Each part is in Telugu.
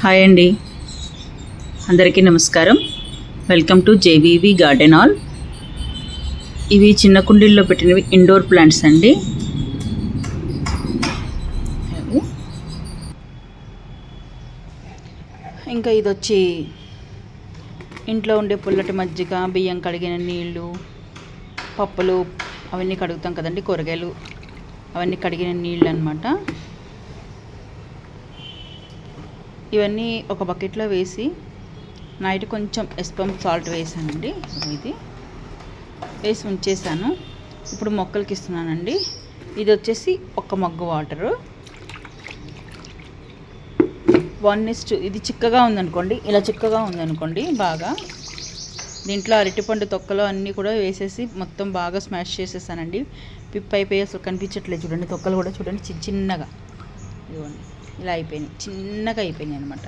హాయ్ అండి. అందరికీ నమస్కారం. Welcome to JVV garden all ఇవి చిన్న కుండీల్లో పెట్టినవి ఇండోర్ ప్లాంట్స్ అండి. ఇంకా ఇది వచ్చి ఇంట్లో ఉండే పుల్లటి మజ్జిగ బియ్యం కడిగిన నీళ్ళు పప్పులు అవన్నీ కడుగుతాం కదండి కూరగాయలు అవన్నీ కడిగిన నీళ్ళు అనమాట ఇవన్నీ ఒక బకెట్లో వేసి నైట్ కొంచెం ఎస్పమ్ సాల్ట్ వేసానండి. ఇది. వేసి ఉంచేసాను. ఇప్పుడు మొక్కలకి ఇస్తున్నానండి. ఇది వచ్చేసి ఒక మగ్గు వాటరు. వన్ ఇస్ట్ ఇది చిక్కగా ఉందనుకోండి. ఇలా చిక్కగా ఉందనుకోండి బాగా. దీంట్లో అరటిపండు తొక్కలు అన్నీ కూడా వేసేసి మొత్తం బాగా స్మాష్ చేసేసానండి. పిప్ అయిపోయి అసలు కనిపించట్లేదు. చూడండి తొక్కలు కూడా చూడండి. చిన్న చిన్నగా. ఇదిగోండి. ఇలా అయిపోయినాయి. చిన్నగా అయిపోయినాయి అనమాట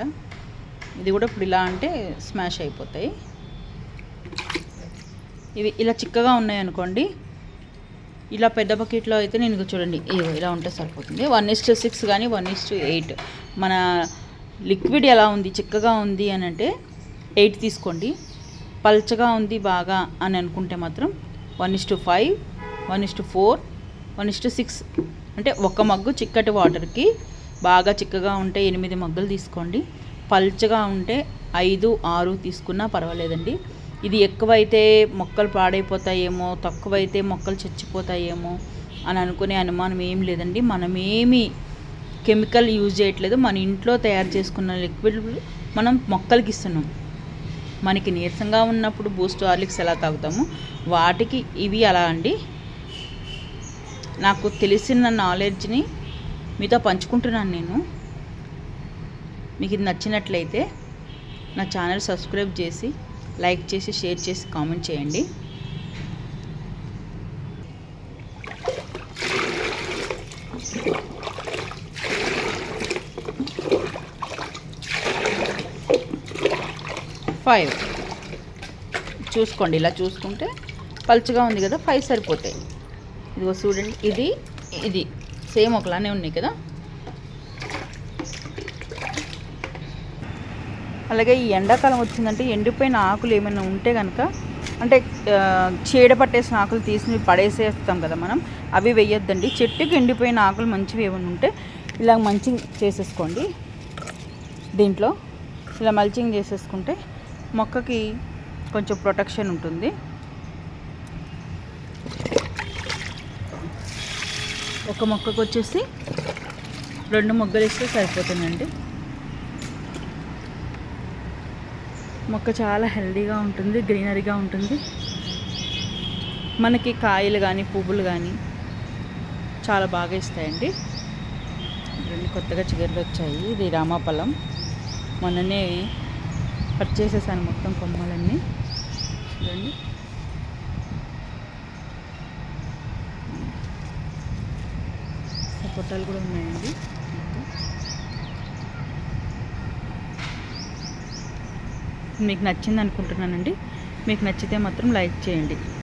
ఇది కూడా ఇప్పుడు ఇలా అంటే స్మాష్ అయిపోతాయి. ఇవి ఇలా చిక్కగా ఉన్నాయి అనుకోండి. ఇలా పెద్ద బకెట్లో అయితే నేను చూడండి. ఇలా ఉంటే సరిపోతుంది. వన్ ఇస్ టు సిక్స్ కానీ వన్ ఇస్ టు ఎయిట్ మన లిక్విడ్ ఎలా ఉంది? చిక్కగా ఉంది అని అంటే ఎయిట్ తీసుకోండి. పల్చగా ఉంది బాగా అని అనుకుంటే మాత్రం one is to five one is to four one is to six అంటే ఒక మగ్గు చిక్కటి వాటర్కి బాగా చిక్కగా ఉంటే ఎనిమిది మొగ్గలు తీసుకోండి. పల్చగా ఉంటే ఐదు ఆరు తీసుకున్నా పర్వాలేదండి. ఇది ఎక్కువైతే మొక్కలు పాడైపోతాయేమో తక్కువైతే మొక్కలు చచ్చిపోతాయేమో అని అనుకునే అనుమానం ఏం లేదండి. మనమేమి కెమికల్ యూజ్ చేయట్లేదు. మన ఇంట్లో తయారు చేసుకున్న లిక్విడ్ మనం మొక్కలకి ఇస్తున్నాం. మనకి నీరసంగా ఉన్నప్పుడు బూస్ట్ హార్లిక్స్ ఎలా తాగుతాము? వాటికి ఇవి అలా అండి. నాకు తెలిసిన నాలెడ్జ్ని మీతో పంచుకుంటున్నాను నేను. మీకు ఇది నచ్చినట్లయితే నా ఛానల్ సబ్స్క్రైబ్ చేసి లైక్ చేసి షేర్ చేసి కామెంట్ చేయండి. ఫైవ్. చూసుకోండి ఇలా చూసుకుంటే పలుచగా ఉంది కదా ఫైవ్ సరిపోతాయి. ఇదిగో చూడండి ఇది ఇది. సేమ్ ఒకలానే ఉన్నాయి కదా? అలాగే ఈ ఎండాకాలం వచ్చిందంటే ఎండిపోయిన ఆకులు ఏమైనా ఉంటే కనుక అంటే చీడ పట్టేసిన ఆకులు తీసి పడేసేస్తాం కదా మనం అవి వేయొద్దండి. చెట్టుకి ఎండిపోయిన ఆకులు మంచివి ఏమైనా ఉంటే ఇలా మంచింగ్ చేసేసుకోండి. దీంట్లో ఇలా మల్చింగ్ చేసేసుకుంటే మొక్కకి కొంచెం ప్రొటెక్షన్ ఉంటుంది. ఒక మొక్కకు వచ్చేసి రెండు మొగ్గలు ఇస్తే సరిపోతుందండి. మొక్క చాలా హెల్దీగా ఉంటుంది గ్రీనరీగా ఉంటుంది. మనకి కాయలు కానీ పువ్వులు కానీ చాలా బాగా ఇస్తాయండి. రెండు కొత్తగా చిగురులు వచ్చాయి. ఇది రామాఫలం. మొన్ననే కట్ చేసేసాను మొత్తం కొమ్మలన్నీ. చూడండి పొట్టాలు కూడా ఉన్నాయండి. మీకు నచ్చింది అనుకుంటున్నానండి. మీకు నచ్చితే మాత్రం లైక్ చేయండి.